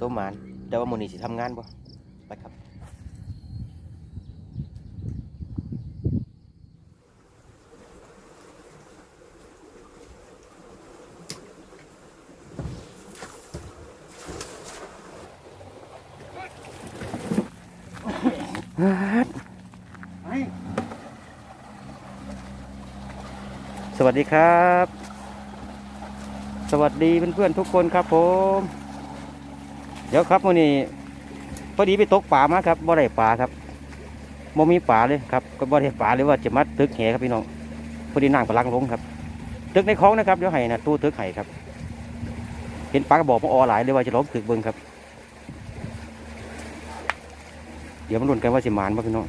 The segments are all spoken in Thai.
ตัวหมานแต่ว่ามื้อนี้สิทำงานบ่ไปครับสวัสดีครับ สวัสดีเพื่อนๆทุกคนครับผม เดี๋ยวครับวันนี้พอดีไปตกป่ามาครับบ่ได้ป่าครับบ่มีป่าเลยครับก็บ่ได้ป่าเลยว่าจะมัดตึกแหครับพี่น้องพอดีน้ำกำลังลงครับ ตึกในคลองนะครับเดี๋ยวให้นะตู้ตึกไห้ครับ เห็นปลากระบอกมาออหลายเลยว่าจะล้มตึกเบิ้งครับ เดี๋ยวมันรุนกันว่าสิมานบ่พี่น้อง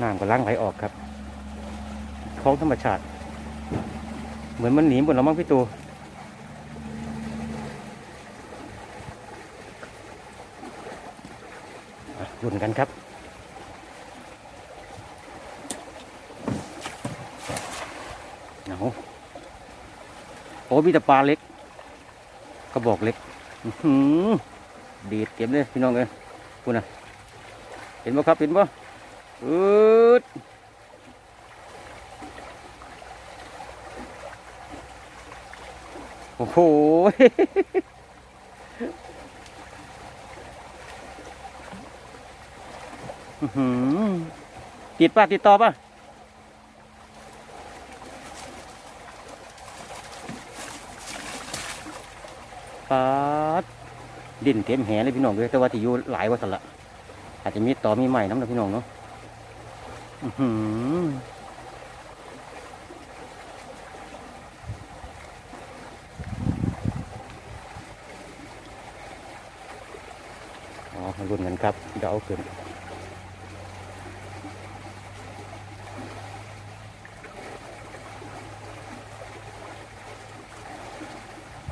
น้ำกำลังไหลออกครับคลองธรรมชาติ เหมือนมันหนีหมดแล้วมั้งพี่ตูอะรุ่นกันครับ เอาโอ้มีแต่ปลาเล็ก กระบอกเล็กอื้อหือดีดเก็บเลยพี่น้องเลยคุณนะเห็นบ่ครับ เห็นบ่อืด โอ้โหอื้อหือติดป่ะ ติดต่อป่ะ ปาด ดินเต็มแหเลยพี่น้องเลยแต่ว่าที่อยู่หลายว่าสละอาจจะมีต่อมีใหม่น้ำนะพี่น้องเนาะอือมาลุ้นกันครับ เดี๋ยวเอาขึ้น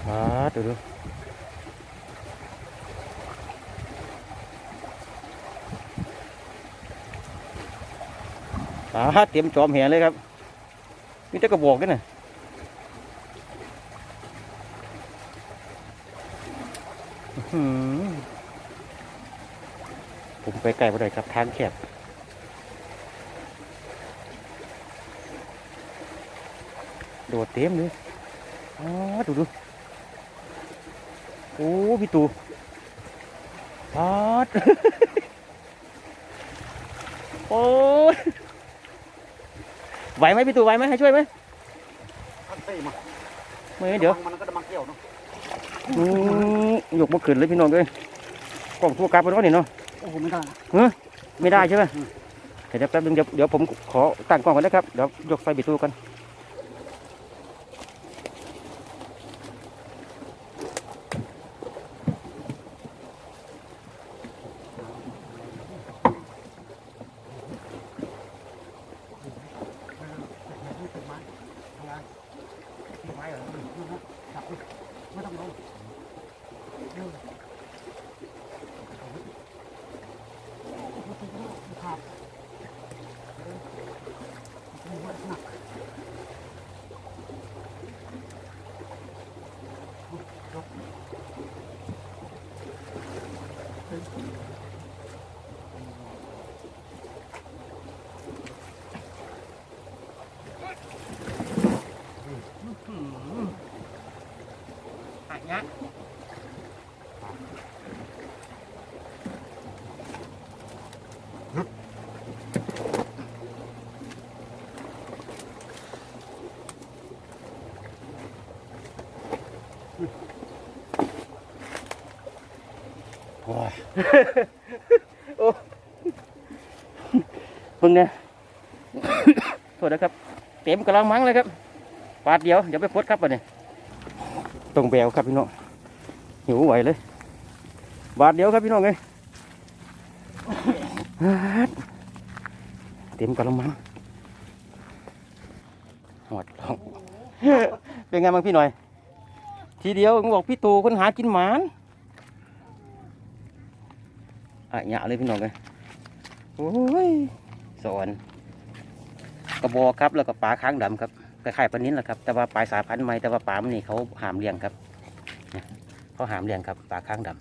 มาดูดูอ่าเตรียมจอมแหเลยครับมีแต่กระบอกกันนะอื้อหือ ผมไปไกลไปเลยครับทางแคบโดดเต็มเลยอ๋อดูดูโอ้พี่ตูปาดโอ้ยไหวไหมพี่ตูไหวไหมให้ช่วยไหมทักซี่มาไม่เดี๋ยว มันก็จะมาเกี่ยวเนาะอืมยกมาขึ้นเลยพี่น้องเลยกล่องทั่วกลางเป็นว่านี่เนาะ โอ้โหไม่ได้นะไม่ได้ใช่ไหมเดี๋ยวแป๊บนึงเดี๋ยวเดี๋ยวผมขอตั้งกล้องก่อนนะครับ เดี๋ยวยกไฟบิดตู้กันอะเนี้ย โอ้เพิ่งเนี่ยโทษนะครับ เต็มกระมังเลยครับปาดเดียวเดี๋ยวไปพดครับวันนี้ตรงแบวครับพี่น้องหิวไหวเลย บาทเดียวครับพี่น้องเลยเต็มกระมังหอดลองเป็นไงบ้างพี่หน่อย ทีเดียวผมบอกพี่ตูคนหากินหมาน อะหยะเลยพี่น้องเลยโอ้ยสอนกระบอกครับแล้วก็ปลาค้างดำครับคล้ายๆปลานิ้นแหละครับแต่ว่าปลายสายพันธุ์ใหม่แต่ว่าปลามันนี่เขาหามเลี้ยงครับเนี่ยเขาหามเลี้ยงครับปลาข้างดำ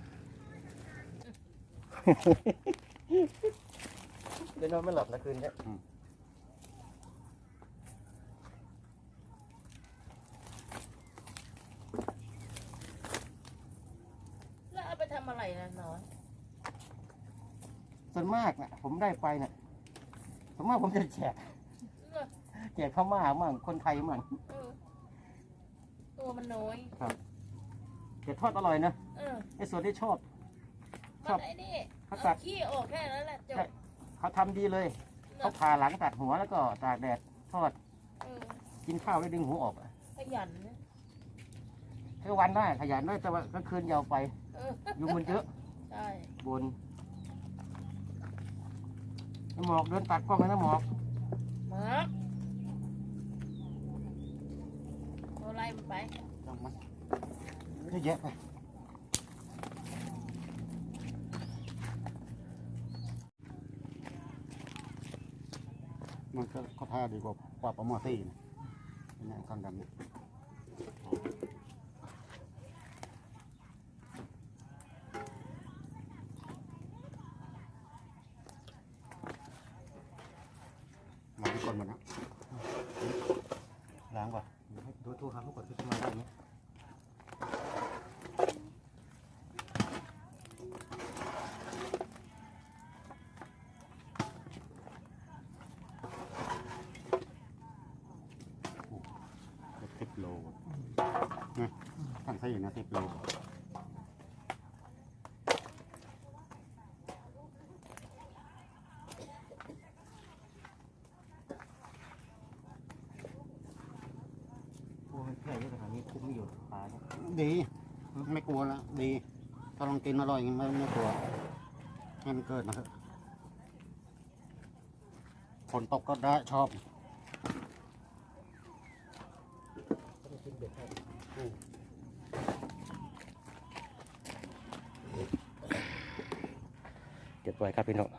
เดี๋ยวนอนไม่หลับนะคืนนี้แล้วเอาไปทำอะไรนะน้อย ส่วนมากนะผมได้ไปนะส่วนมากผมจะแจกเออแจกข้าวมามั่งคนไทยมั่งเออตัวมันน้อยแต่ทอดอร่อยนะเออไอ้ส่วนที่ชอบชมัอบนไอ้นี่เขาเอาตัดขี้ออกแค่นั้นแหละจใช่บเขาทำดีเลยเนเขาอะผ่าหลังตัดหัวแล้วก็ตากแดดทอดเออกินข้าวแล้วดึงหัวออกอะขยันนะใช้วันได้ขยันได้แต่ว่ากลางคืนยาวไปเออยุงมันเยอะใช่บนน้ำ หมอกเดินตัดกล้องเลยน้ำหมอกมาร์คตัวไล่มันไปจังมันเยอะแยะไปมันก็เขาท่าดีกว่าปลาปลาหมอตี้นะเนี่ยข้างดำเนี่ย ก่อนมันนะล้างก่อนดูทูครับเมื่อก่อนที่มาได้ไหมสิบโลนะท่านใส่นะสิบโล โอ้มันแคุ้มไม่อยู่ปลาเนี่ยดี ไม่กลัวละดีถ้าลองกินอร่อยย่างไม่ไม่กลัวให้มันเกิดนะเถอะฝนตกก็ได้ชอบเก็บไว้ครับพี่น้อง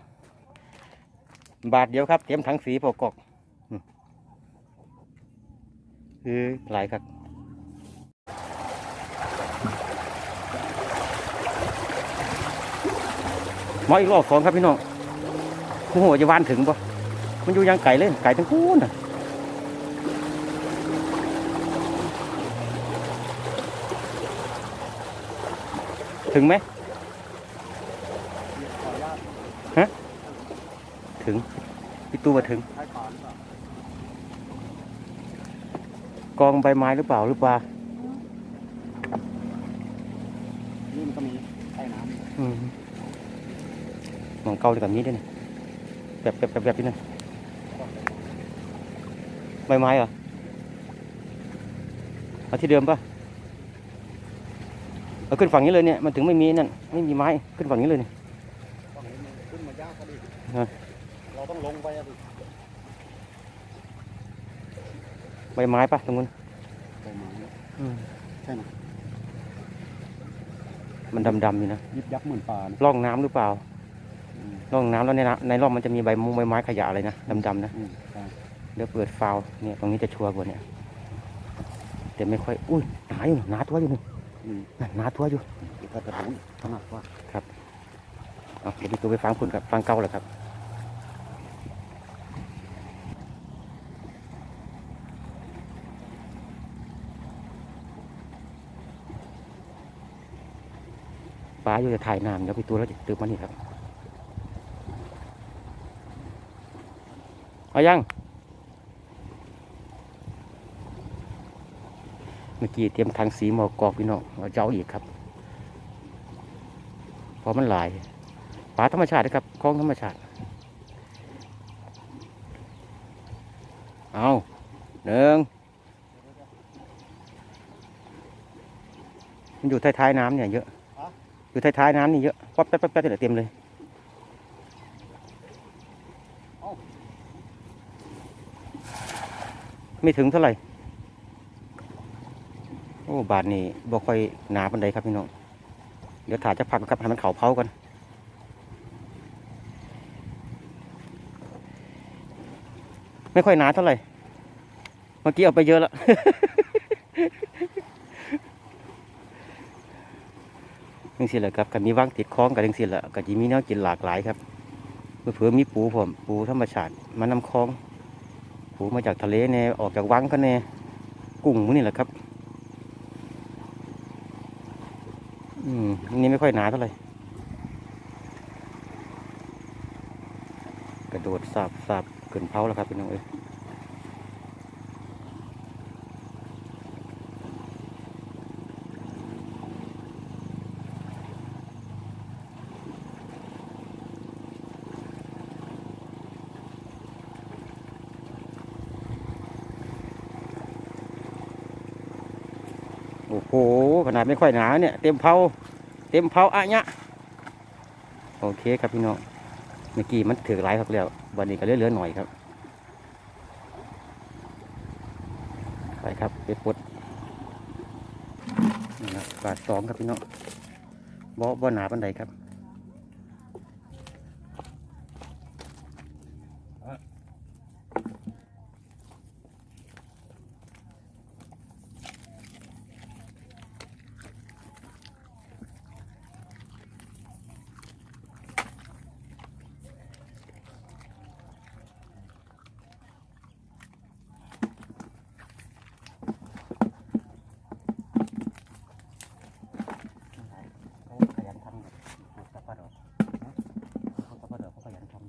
บาทเดียวครับ เตรียมถังสีปกกอืมคือหลายครับ มาอีกรอบสองครับพี่น้องโอ้โหจะวานถึงปะมันอยู่ยังไก่เลยไก่ทั้งคู่น่ะถึงไหมถึงพี่ตู้มาถึงใช้ปานเปล่ากองใบไม้หรือเปล่าหรือเปล่านี่มันก็มีใต้น้อื มมองเกาเลยแบบนี้ด้วยนะแบบแบบแบบแบบนี้นะใบไม้เหรอเอาที่เดิมป่ะเอาขึ้นฝั่งนี้เลยเนี่ยมันถึงไม่มีนั่นไม่มีไม้ขึ้นฝั่งนี้เลยเนี่ยำฝั่งนี้มันขึ้นมายากก็ดิฮะเราต้องลงไปอะดิใบไม้ป่ะตรงนู้นใบไม้เนี่ยอืมใช่ไหมมันดำๆอยู่นะยิบยับเหมือนปลานะร่องน้ำหรือเปล่าอืม ร่องน้ำแล้วในน้ำในร่องมันจะมีใบมุงใบไม้ขยะอะไรนะดำๆนะอืมใช่เดี๋ยวเปิดฟาวล์เนี่ยตรงนี้จะชัวร์กว่าเนี่ยแต่ไม่ค่อยอุ้ยหนาอยู่หนาตัวอยู่นี่อืมนั่นหนาตัวอยู่ถ้าจะรู้ถนัดว่าเอาเดี๋ยวพี่ตัวไปฟังคุณครับฟังเก่าเหรอครับปลาอยู่จะถ่ายน้ำเดี๋ยวพี่ตัวแล้วจะตื่นมานี่ครับ เอายัง เมื่อกี้เตรียมทางสีหมอกกอกพี่น้องเอาเจ้าอีกครับเพราะมันหลายปลาธรรมชาตินะครับคลองธรรมชาติ เอาหนึ่งมันอยู่ท้ายๆน้ำเนี่ยเยอะ อยู่ท้ายๆน้ำนี่เยอะป๊อปแป๊บแป๊บแป๊บเนี่ยเต็มเลย ไม่ถึงเท่าไหร่ โอ้บาทนี่บ่ค่อยหนาปันใดครับพี่น้อง เดี๋ยวถ่ายจะพักครับให้มันเขาเผากันไม่ค่อยหนาเท่าไหร่ เมื่อกี้เอาไปเยอะแล้วจังสิแหละครับก็มีว่างติดคล้องกันจังสิแหละก็จะมีแนวกินหลากหลายครับเผื่อมีปูผมปูธรรมชาติมานำคล้อง โหมาจากทะเลเนี่ยออกจากวังก็เนี่ยกุ้งวกนี่แหละครับ อืมนี่ไม่ค่อยหนาเท่าไหร่กระโดดสาบสาบเกินเผาแล้วครับพี่น้องเอ้ย โอ้โหขนาดไม่ค่อยหนาเนี่ย เต็มเผาเต็มเผาอะเนี่ยโอเคครับพี่น้องเมื่อกี้มันถือหลายครับแล้ววันนี้ก็เหลือๆหน่อยครับไปครับไปปลดนี่นะบาทสองครับพี่น้องบ่บ่หนาปันใดครับ เขาขยันทำปลูกสับปะรดเขาสับปะรดเขาขยันทำ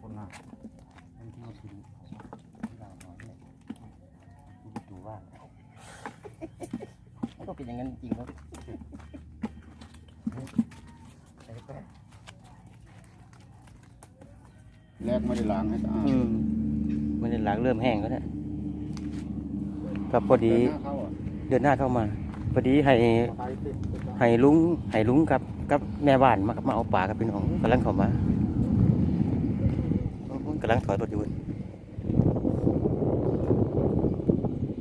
คนมากบางทีเราชิมยาวหน่อยเนี่ยดูว่าไม่ต้อง เป็นอย่างนั้นจริงๆครับใส่แป้งแรกไม่ได้ล้างให้สะอาดอืมมันจะหลังเริ่มแห้งแล้วเนี่ยครับพอดีเนหน้าเข้าอะเดือนหน้าเข้ามาพอดีให้ไปติดติดให้ลุงให้ลุงกับกับแม่บ้านมามาเอาปลากับพี่น้องกำลังเข้ามากำลังถอยรถอยู่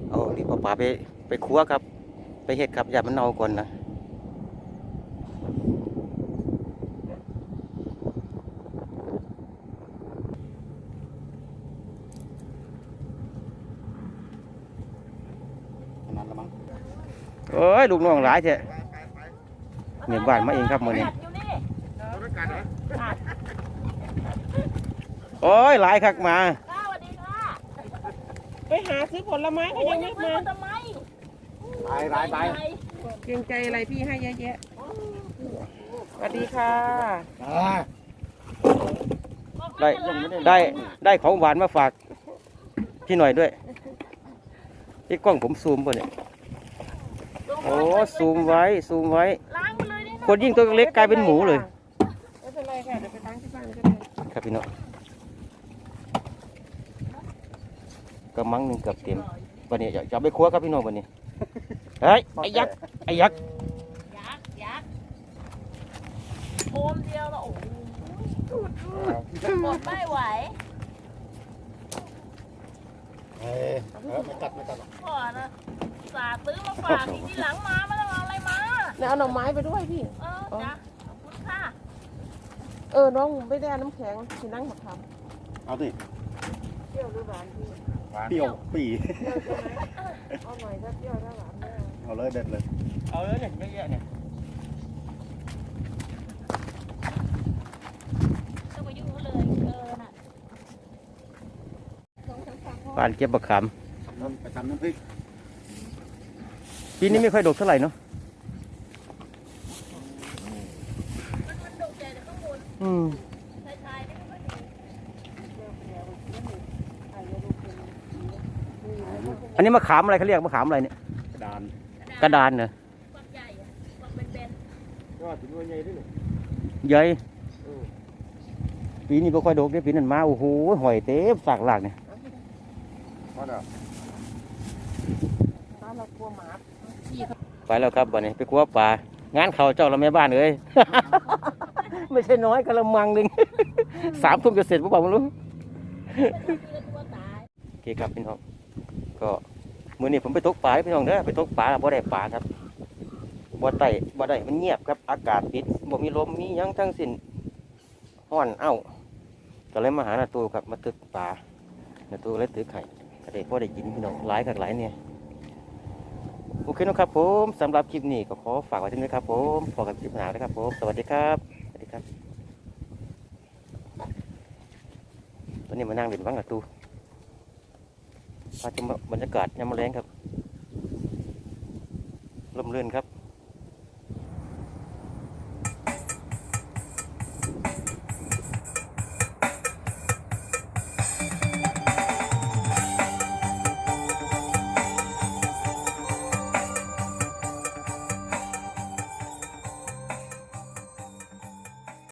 เอารีบเอาปลาไปไปครัวครับ ไปเห็ดครับอย่ามันเน่าก่อนนะขนาดละมั้งเอ้ยลูกน้องหลายแท้เนี่ยบ้านมาเองครับมื้อนี้อยู่นี่โอ้ยหลายคักมาค่ะสวัสดีค่ะไปหาซื้อผลไม้เขาโอ้ยัยงยัไม่งมา มาทำไมตายตายตายเกรงใจอะไรพี่ให้เยอะแยะสวัสดีค่ะอ่าได้ได้ได้ของหวานมาฝากพี่หน่อยด้วยที่กล้องผมซูมป่ะเนี่ยโอ้ซูมไว้ซูมไว้ล้างมันเลยนี่คนยิ่งตัวเล็กกลายเป็นหมูเลยไม่เป็นไรค่ะเดี๋ยวไปล้างที่บ้านก็ได้ครับพี่น้องกระมังหนึ่งเกือบเต็มวันนี้จะจะเอาไปครัวครับพี่น้องวันนี้ เฮ้ยไอ้ยักษ์ไอ้ยักษ์ยักษ์ยักษ์โอมเดียวแล้วโอ้โหหมดไม่ไหวเอ้ยเออไม่กัดไม่กัดหรอกพ่อนะสาซื้อมาฝากอีกทีหลังมาไม่ต้องเอาอะไรมาเนี่ยเอาหน่อไม้ไปด้วยพี่ เออจ้ะขอบคุณค่ะ เออน้องไม่ได้เอาน้ำแข็งที่นั่งมาทเอาสิำเปรี้ยวหรือหวานพี่เปรี้ยวปีเปรี้ยวใช่ไหมเอาหน่อยก็เปรี้ยวถ้าหวานไม่เอา เอาเลยเด็ดเลยเอาเลยเนี่ยเยอะๆเนี่ยต้องไปยุ่งเขาเลยเออน่ะปานเก็บบักขามไปทำน้ำพริกปีนี้ไม่ค่อยดกเท่าไหร่เนาะมันมันดกใหญ่แต่ข้างบนอืมชายๆนี่มันก็ดีอันนี้มะขามอะไรเขาเรียกมะขามอะไรเนี่ย กระดานเนอะฝักใหญ่อะฝักเป็นยอดถึงวันใหญ่ด้วยใหญ่ปีนี้ไม่ค่อยดกได้ปีนั้นมาโอ้โหหอยเต็มสากหลากเนี่ยว่าเด้อบ้านเรากลัวหมาไปแล้วครับวันนี้ไปครัวปลางานเขาเจ้าเราแม่บ้านเอ้ย ไม่ใช่น้อยกะละมังหนึ่ง สามทุ่มจะเสร็จปุ๊บไม่รู้ เป็นตัวตาย โอเคครับพี่น้องก็ มือนี้ผมไปตกปลาพี่น้องเด้อไปตกปลาบ่ได้ปลาครับบ่ไต่บ่ได้มันเงียบครับ อากาศปิดบ่มีลมมียังทั้งสิ้นห้อนเอ้าก็เลยมาหาหน้าตูครับมาตึกปลาหนาตัวเล็กถือไข่ก็ได้พอได้กินพี่น้องหลายกับหลายเนี่ยโอเคนะครับผมสำหรับคลิปนี้ก็ขอฝากไว้ที่นี้ครับผมพอกันคลิปหน้านะครับผมสวัสดีครับสวัสดีครับตอนนี้มานั่งเล่นวังกับตู พาชมบรรยากาศยามแรงครับลมเรื่นครับ